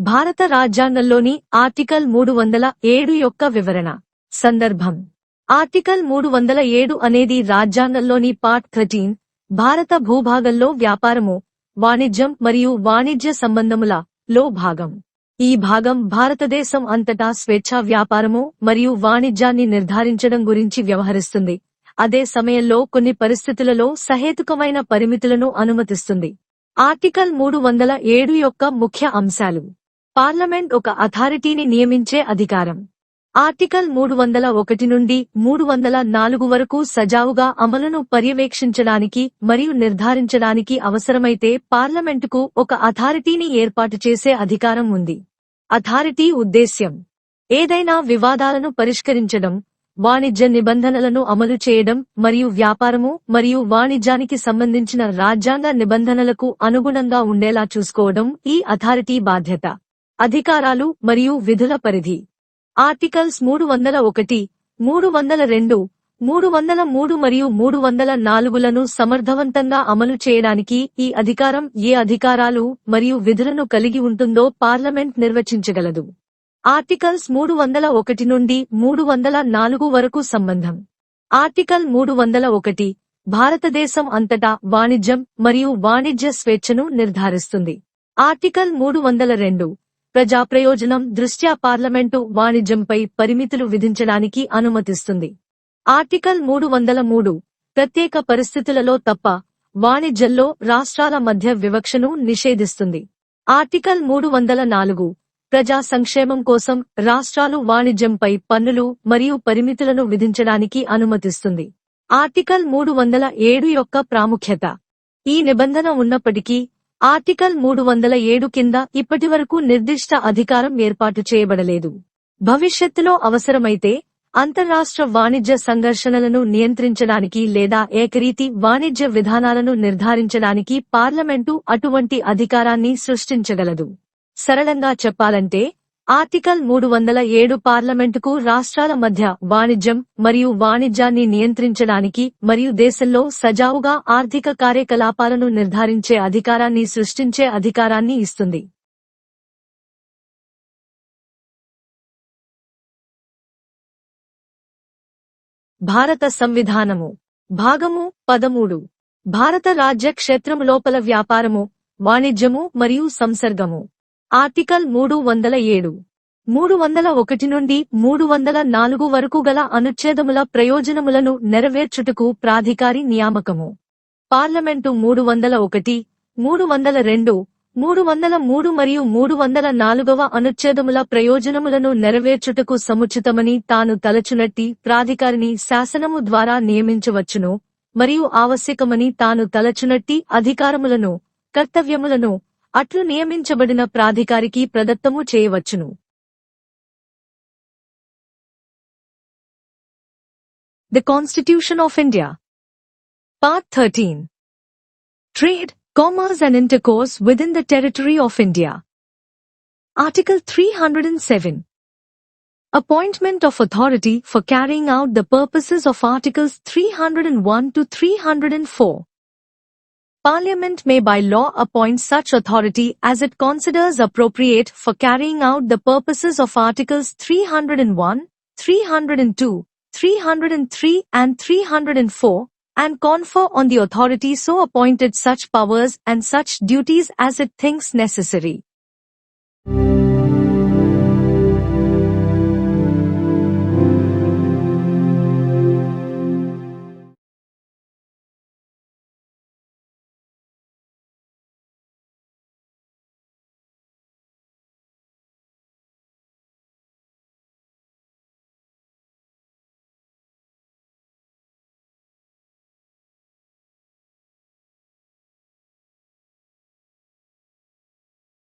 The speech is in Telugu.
భారత రాజ్యాంగంలోని ఆర్టికల్ మూడు వందల ఏడు యొక్క వివరణ. సందర్భం. ఆర్టికల్ మూడు వందల ఏడు అనేది రాజ్యాంగంలోని పార్ట్ థర్టీన్ భారత భూభాగంలో వ్యాపారము వాణిజ్యం మరియు వాణిజ్య సంబంధముల లో భాగం. ఈ భాగం భారతదేశం అంతటా స్వేచ్ఛా వ్యాపారము మరియు వాణిజ్యాన్ని నిర్ధారించడం గురించి వ్యవహరిస్తుంది. అదే సమయంలో కొన్ని పరిస్థితులలో సహేతుకమైన పరిమితులను అనుమతిస్తుంది. ఆర్టికల్ మూడు వందల ఏడు యొక్క ముఖ్య అంశాలు. పార్లమెంట్ ఒక అథారిటీని నియమించే అధికారం. ఆర్టికల్ మూడు వందల ఒకటి నుండి మూడు వందల నాలుగు వరకు సజావుగా అమలును పర్యవేక్షించడానికి మరియు నిర్ధారించడానికి అవసరమైతే పార్లమెంటుకు ఒక అథారిటీని ఏర్పాటు చేసే అధికారం ఉంది. అథారిటీ ఉద్దేశ్యం. ఏదైనా వివాదాలను పరిష్కరించడం వాణిజ్య నిబంధనలను అమలు చేయడం మరియు వ్యాపారము మరియు వాణిజ్యానికి సంబంధించిన రాజ్యాంగ నిబంధనలకు అనుగుణంగా ఉండేలా చూసుకోవడం ఈ అథారిటీ బాధ్యత. అధికారాలు మరియు విధుల పరిధి. ఆర్టికల్స్ మూడు వందల ఒకటి మూడు వందల రెండు మూడు వందల మూడు మరియు మూడు వందల నాలుగులను సమర్థవంతంగా అమలు చేయడానికి ఈ అధికారం ఏ అధికారాలు మరియు విధులను కలిగి ఉంటుందో పార్లమెంట్ నిర్వచించగలదు. ఆర్టికల్స్ మూడు వందల ఒకటి నుండి మూడు వందల నాలుగు వరకు సంబంధం. ఆర్టికల్ మూడు వందల ఒకటి భారతదేశం అంతటా వాణిజ్యం మరియు వాణిజ్య స్వేచ్ఛను నిర్ధారిస్తుంది. ఆర్టికల్ మూడు వందల రెండు ప్రజా ప్రయోజనం దృష్ట్యా పార్లమెంటు వాణిజ్యంపై పరిమితులు విధించడానికి అనుమతిస్తుంది. ఆర్టికల్ మూడు వందల మూడు ప్రత్యేక పరిస్థితులలో తప్ప వాణిజ్యంలో రాష్ట్రాల మధ్య వివక్షను నిషేధిస్తుంది. ఆర్టికల్ మూడు వందల నాలుగు ప్రజా సంక్షేమం కోసం రాష్ట్రాలు వాణిజ్యంపై పన్నులు మరియు పరిమితులను విధించడానికి అనుమతిస్తుంది. ఆర్టికల్ మూడు వందల ఏడు యొక్క ప్రాముఖ్యత. ఈ నిబంధన ఉన్నప్పటికీ ఆర్టికల్ మూడు వందల ఏడు కింద ఇప్పటివరకు నిర్దిష్ట అధికారం ఏర్పాటు చేయబడలేదు. భవిష్యత్తులో అవసరమైతే అంతర్రాష్ట్ర వాణిజ్య సంఘర్షణలను నియంత్రించడానికి లేదా ఏకరీతి వాణిజ్య విధానాలను నిర్ధారించడానికి పార్లమెంటు అటువంటి అధికారాన్ని సృష్టించగలదు. సరళంగా చెప్పాలంటే ఆర్టికల్ మూడు వందల ఏడు పార్లమెంటుకు రాష్ట్రాల మధ్య వాణిజ్యం మరియు వాణిజ్యాన్ని నియంత్రించడానికి మరియు దేశంలో సజావుగా ఆర్థిక కార్యకలాపాలను నిర్ధారించే అధికారాన్ని సృష్టించే అధికారాన్ని ఇస్తుంది. భారత సంవిధానము. భాగము పదమూడు. భారత రాజ్య క్షేత్రము లోపల వ్యాపారము వాణిజ్యము మరియు సంసర్గము. ఆర్టికల్ మూడు వందల ఏడు. మూడు వందల ఒకటి నుండి మూడు వందల నాలుగు వరకు గల అనుచ్ఛేదముల ప్రయోజనములను నెరవేర్చుటకు ప్రాధికారి నియామకము. పార్లమెంటు మూడు వందల ఒకటి మూడు వందల రెండు మూడు వందల మూడు మరియు మూడు వందల నాలుగవ అనుచ్ఛేదముల ప్రయోజనములను నెరవేర్చుటకు సముచితమని తాను తలచునట్టి ప్రాధికారిని శాసనము ద్వారా నియమించవచ్చును మరియు ఆవశ్యకమని తాను తలచునట్టి అధికారములను కర్తవ్యములను అట్లు నియమించబడిన ప్రాధికారికి ప్రదత్తము చేయవచ్చును The Constitution of India Part 13 Trade, Commerce and Intercourse within the Territory of India Article 307 Appointment of authority for carrying out the purposes of Articles 301 to 304 Parliament may by law appoint such authority as it considers appropriate for carrying out the purposes of Articles 301, 302, 303 and 304 and confer on the authority so appointed such powers and such duties as it thinks necessary.